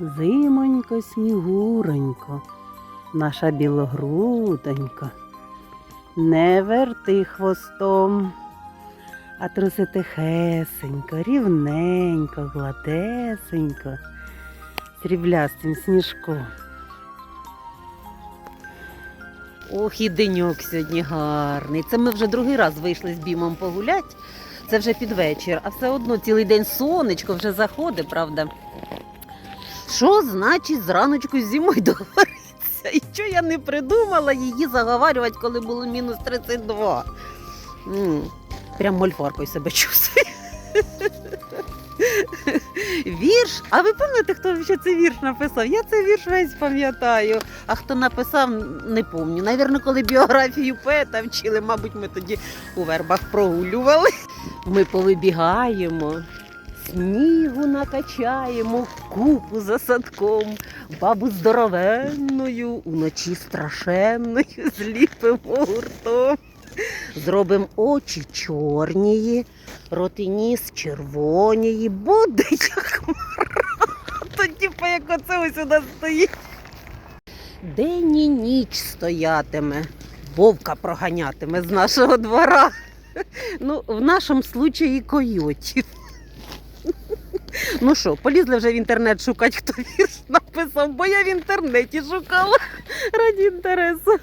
Зимонько, снігуренько, наша білогрудонько. Не верти хвостом, а труси тихесенько, рівненько, гладесенько, сріблястим сніжком. Ох, і деньок сьогодні гарний. Це ми вже другий раз вийшли з бімом погулять. Це вже під вечір, а все одно цілий день сонечко вже заходить, правда. Що значить з зимою договоритися? І що я не придумала її заговарювати, коли було мінус 32. м Прям мольфаркою себе чувствую. Вірш. А ви пам'ятаєте, хто ще цей вірш написав? Я цей вірш весь пам'ятаю. А хто написав, не пам'ятаю. Навірно, коли біографію поета вчили, мабуть, ми тоді у вербах прогулювали. Ми повибігаємо, снігу накачаємо, купу за садком, бабу здоровенною, уночі страшенною, зліпимо гуртом. Зробимо очі чорнії, рот і ніс червонії, буде як мара. То типу, як оце ось у нас стоїть. День і ніч стоятиме, вовка проганятиме з нашого двора. Ну, в нашому случаї койотів. Ну що, полізли вже в інтернет шукати, хто вірш написав, бо я в інтернеті шукала раді інтересу.